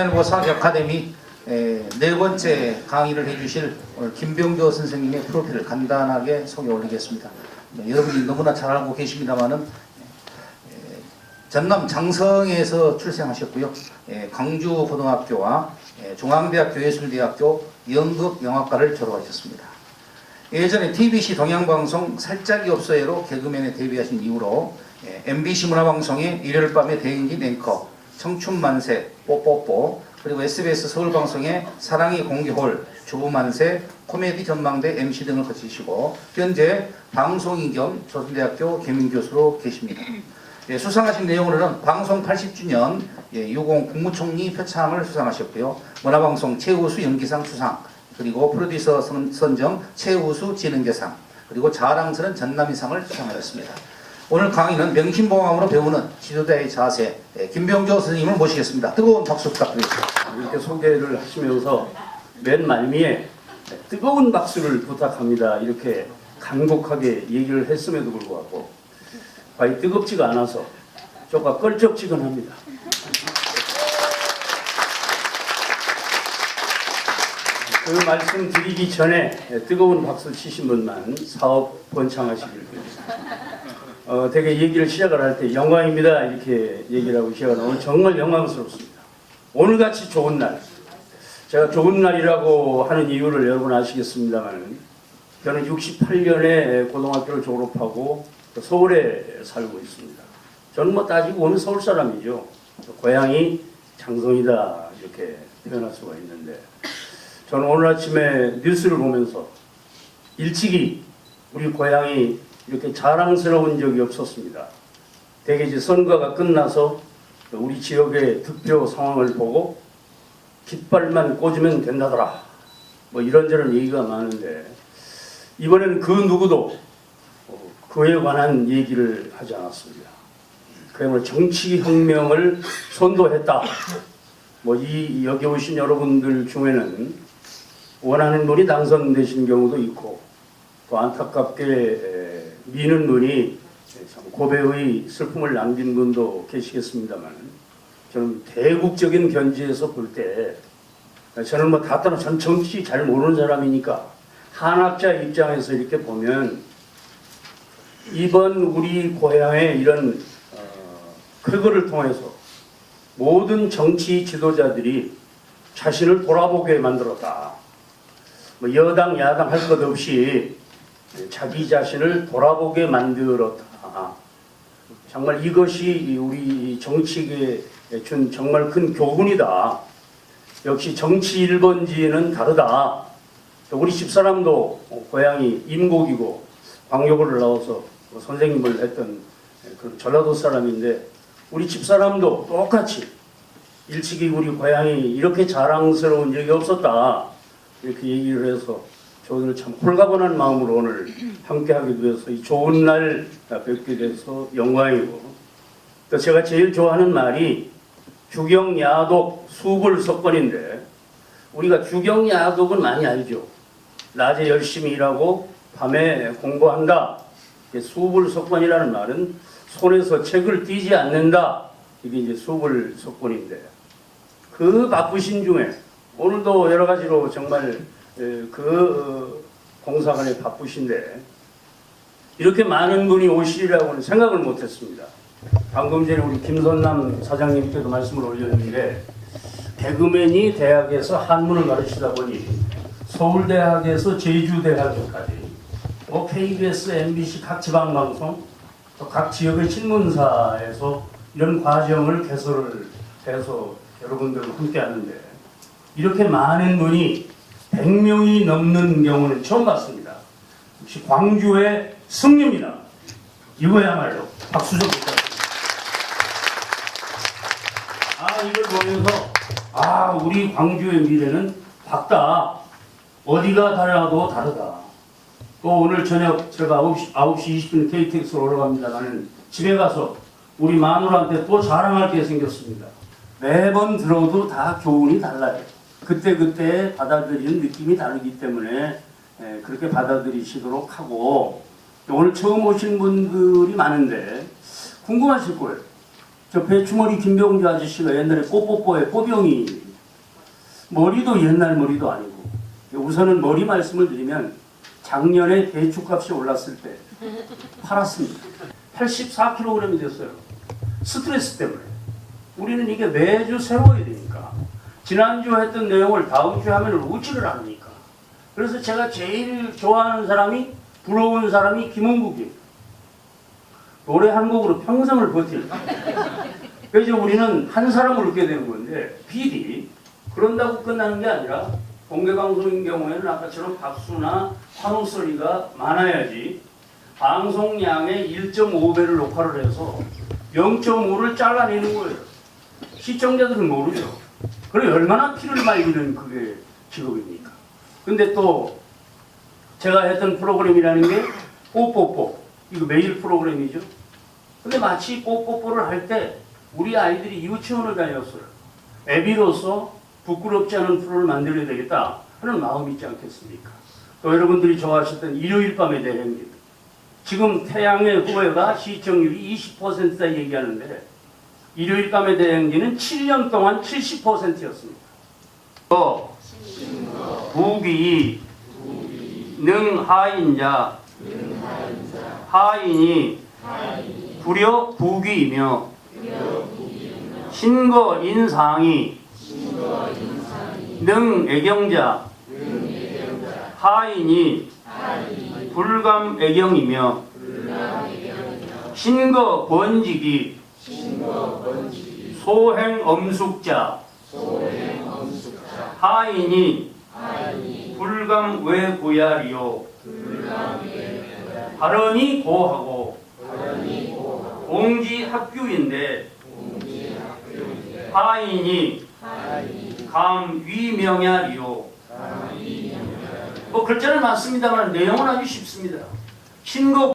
조선일보 사기 아카데미 에, 네 번째 강의를 해주실 김병조 선생님의 프로필을 간단하게 소개 올리겠습니다. 네, 여러분이 너무나 잘 알고 계십니다만은 에, 전남 장성에서 출생하셨고요. 에, 광주고등학교와 에, 중앙대학교 예술대학교 연극 영화과를 졸업하셨습니다. 예전에 TBC 동양방송 살짝이 없어요로 개그맨에 데뷔하신 이후로 예, MBC 문화방송의 일요일 밤의 대행진 앵커, 청춘만세, 뽀뽀뽀, 그리고 SBS 서울방송의 사랑의 공개홀, 주부만세, 코미디 전망대 MC 등을 거치시고 현재 방송인 겸 조선대학교 개민교수로 계십니다. 예, 수상하신 내용으로는 방송 80주년 예, 유공 국무총리 표창을 수상하셨고요. 문화방송 최우수 연기상 수상, 그리고 프로듀서 선- 선정 최우수 지능대상, 그리고 자랑스러운 전남이상을 수상하였습니다. 오늘 강의는 명심보감으로 배우는 지도자의 자세, 예, 김병조 선생님을 모시겠습니다. 뜨거운 박수 부탁드리겠습니다. 이렇게 소개를 하시면서 맨 말미에 뜨거운 박수를 부탁합니다. 이렇게 간곡하게 얘기를 했음에도 불구하고 과히 뜨겁지가 않아서 조금 껄쩍지근합니다. 그 말씀 드리기 전에 뜨거운 박수 치신 분만 사업 번창하시길 바랍니다. 어, 되게 얘기를 시작을 할 때 영광입니다 이렇게 얘기를 하고 시작을 하면 정말 영광스럽습니다. 오늘같이 좋은 날 제가 좋은 날이라고 하는 이유를 여러분 아시겠습니다만 저는 68년에 고등학교를 졸업하고 서울에 살고 있습니다. 저는 뭐 따지고 보면 서울 사람이죠. 고향이 장성이다 이렇게 표현할 수가 있는데 저는 오늘 아침에 뉴스를 보면서 일찍이 우리 고향이 이렇게 자랑스러운 적이 없었습니다. 대개 이제 선거가 끝나서 우리 지역의 득표 상황을 보고 깃발만 꽂으면 된다더라. 뭐 이런저런 얘기가 많은데 이번에는 그 누구도 어, 그에 관한 얘기를 하지 않았습니다. 그야말로 정치 혁명을 선도했다. 뭐 이 여기 오신 여러분들 중에는 원하는 분이 당선되신 경우도 있고 또 안타깝게 에, 미는 분이 참 고배의 슬픔을 남긴 분도 계시겠습니다만 저는 대국적인 견지에서 볼 때 저는 뭐다 떠나 전 정치 잘 모르는 사람이니까 한학자 입장에서 이렇게 보면 이번 우리 고향의 이런 어, 쾌거를 통해서 모든 정치 지도자들이 자신을 돌아보게 만들었다. 뭐 여당 야당 할 것 없이 자기 자신을 돌아보게 만들었다. 정말 이것이 우리 정치계에 준 정말 큰 교훈이다. 역시 정치 1번지는 다르다. 우리 집사람도 고향이 임곡이고 광역을 나와서 선생님을 했던 그 전라도 사람인데 우리 집사람도 똑같이 일찍이 우리 고향이 이렇게 자랑스러운 적이 없었다. 이렇게 얘기를 해서 저는 참 홀가분한 마음으로 오늘 함께하게 돼서 이 좋은 날 뵙게 돼서 영광이고 또 제가 제일 좋아하는 말이 주경야독 수불석권인데 우리가 주경야독은 많이 알죠. 낮에 열심히 일하고 밤에 공부한다. 수불석권이라는 말은 손에서 책을 띄지 않는다. 이게 이제 수불석권인데 그 바쁘신 중에 오늘도 여러 가지로 정말 에, 그 어, 공사관에 바쁘신데 이렇게 많은 분이 오시리라고는 생각을 못했습니다. 방금 전에 우리 김선남 사장님께도 말씀을 올렸는데 개그맨이 대학에서 한문을 가르치다 보니 서울대학에서 제주대학교까지 뭐 KBS, MBC 각 지방 방송 또 각 지역의 신문사에서 이런 과정을 개설을 해서 여러분들과 함께 하는데 이렇게 많은 분이 100명이 넘는 경우는 처음 봤습니다. 역시 광주의 승리입니다. 이거야말로 박수 좀 부탁드립니다. 아 이걸 보면서 아 우리 광주의 미래는 밝다. 어디가 달라도 다르다. 또 오늘 저녁 제가 9시, 9시 20분 KTX로 올라갑니다만 집에 가서 우리 마누라한테 또 자랑할 게 생겼습니다. 매번 들어도 다 교훈이 달라요. 그때그때 받아들이는 느낌이 다르기 때문에 에, 그렇게 받아들이시도록 하고 오늘 처음 오신 분들이 많은데 궁금하실 거예요. 저 배추머리 김병주 아저씨가 옛날에 뽀뽀뽀에 뽀병이 머리도 옛날 머리도 아니고 우선은 머리 말씀을 드리면 작년에 대추값이 올랐을 때 팔았습니다. 84kg이 됐어요. 스트레스 때문에. 우리는 이게 매주 새로워야 되니까. 지난주 했던 내용을 다음 주에 하면 오지를 않으니까. 그래서 제가 제일 좋아하는 사람이 부러운 사람이 김원국이에요. 노래 한 곡으로 평생을 버틸. 그래서 우리는 한 사람을 얻게 되는 건데 비리 그런다고 끝나는 게 아니라 공개방송인 경우에는 아까처럼 박수나 환호 소리가 많아야지 방송량의 1.5배를 녹화를 해서 0.5를 잘라내는 거예요. 시청자들은 모르죠. 그래 얼마나 피를 말리는 그게 직업입니까? 근데 또 제가 했던 프로그램이라는 게 뽀뽀뽀 이거 매일 프로그램이죠. 근데 마치 뽀뽀뽀를 할 때 우리 아이들이 유치원을 다녔어요. 애비로서 부끄럽지 않은 프로를 만들어야 되겠다 하는 마음이 있지 않겠습니까? 또 여러분들이 좋아하셨던 일요일 밤의 대행진. 지금 태양의 후예가 시청률이 20%다 얘기하는데 일요일 밤의 대행진은 7년 동안 70%였습니다. 또 부귀 능하인자 하인이 불여 부귀이며 신거 인상이 능 애경자 하인이 불감 애경이며 신거 번지기 소행 엄숙자. 하인이 불감 외고야리요. 발언이 고하고 공지 학교인데 하인이 감 위명야리요. 뭐 글자는 많습니다만 내용은 아주 쉽습니다. 신거